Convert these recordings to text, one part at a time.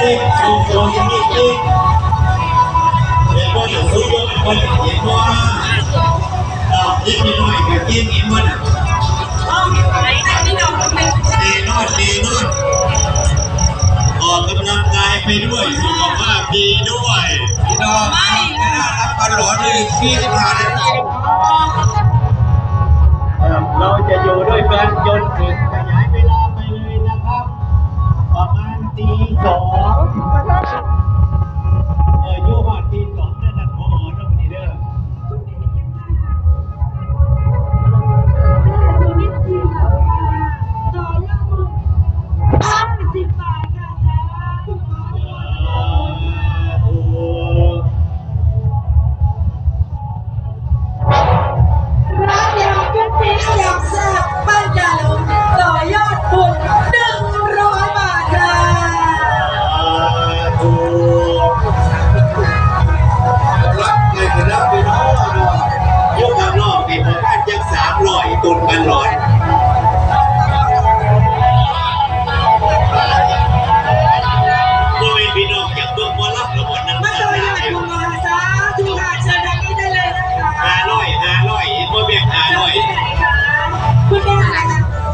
ติ๊กโชว์โชว์ยังมีติ๊กเดี๋ยวก็จะซื้อยกคนเห็นว่าเรายิ้มหน่อยกับยิ้มยิ้มมันดีนอนดีนอนออกกำลังกายไปด้วยสุขภาพดีด้วยพี่น้องไม่น่ารับตลอดเลยที่ที่ผ่านเราจะอยู่ด้วยกันจนถึง คุ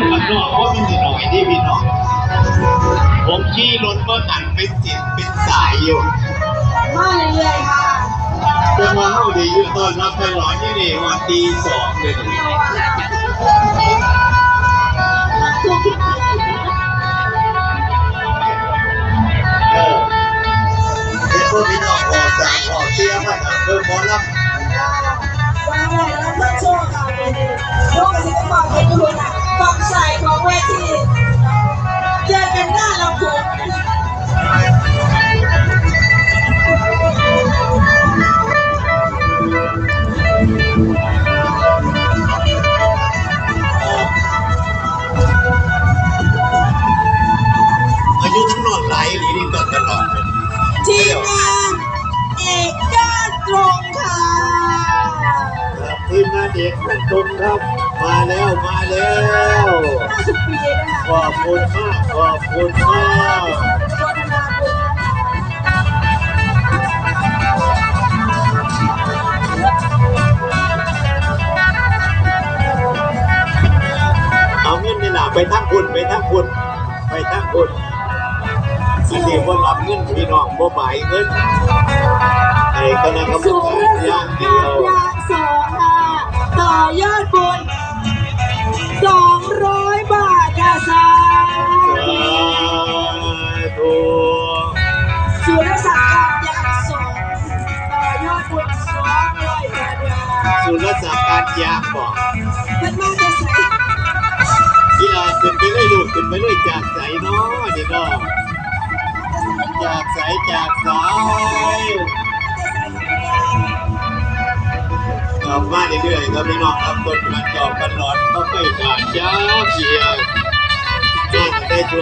อยที่ข้างนอกเพราะมันมีหน่อยที่พี่น้องผมขี่รถก็หันเป็นสิบเป็นสายอยู่มาเรื่อยๆค่ะเป็นวันเข้าดีอยู่ตอนรับไปหลอยนี่นี่วันตีสองเลยเออเป็นพวกพี่น้องออกจากออกเสียมาเพิ่มหมอลำฟังไว้แล้วเพื่อโชว์ค่ะ กกระสิบบอกใสของเวทีเจอกันหน้าลำโพงอายุทั้งนอกหลายหรือนี่ตลอดเลยทีมงานเอกก้านตรงค่ะ ทีมงานเอกนันตรงครับ มาแล้วมาแล้วขอบคุณมากขอบคุณมากเอาเงินนี่นะไปทั้งคุณไปทั้งคุณไปทั้งคุณอันนี้ว่ารับเงินพี่น้องบ่หมายเงิน ดิ์การยางบอกเพิ่นมาจะใส่ที่เราขึ้นไปเลยลูกขึ้นไปเลยจากใสเนาะนี่เนาะจากใสจากสายกลับมาเรื่อยๆครับพี่น้องครับคนมันจอบกันหลอนก็ไม่ขาดยาเสียจ้องได้ตัว